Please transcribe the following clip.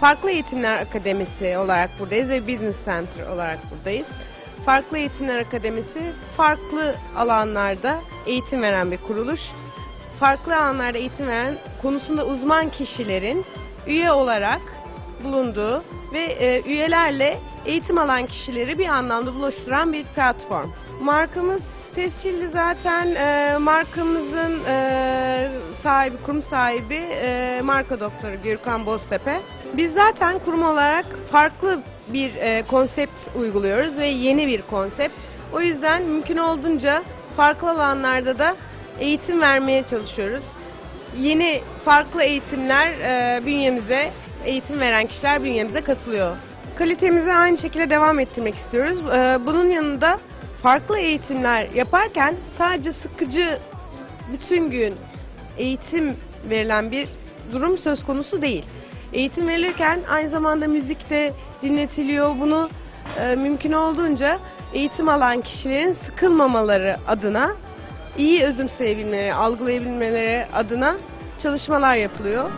Farklı Eğitimler Akademisi olarak buradayız ve Business Center olarak buradayız. Farklı Eğitimler Akademisi farklı alanlarda eğitim veren bir kuruluş. Farklı alanlarda eğitim veren konusunda uzman kişilerin üye olarak bulunduğu ve e, üyelerle eğitim alan kişileri bir anlamda buluşturan bir platform. Markamız tescilli zaten e, markamızın e, sahibi, kurum sahibi e, marka doktoru Gürkan Boztepe. Biz zaten kurum olarak farklı bir e, konsept uyguluyoruz ve yeni bir konsept. O yüzden mümkün olduğunca farklı alanlarda da eğitim vermeye çalışıyoruz. Yeni farklı eğitimler e, bünyemize, eğitim veren kişiler bünyemize katılıyor. Kalitemizi aynı şekilde devam ettirmek istiyoruz. E, bunun yanında farklı eğitimler yaparken sadece sıkıcı bütün gün eğitim verilen bir durum söz konusu değil. Eğitim verilirken aynı zamanda müzik de dinletiliyor. Bunu e, mümkün olduğunca eğitim alan kişilerin sıkılmamaları adına iyi özümseyebilmeleri, algılayabilmeleri adına çalışmalar yapılıyor.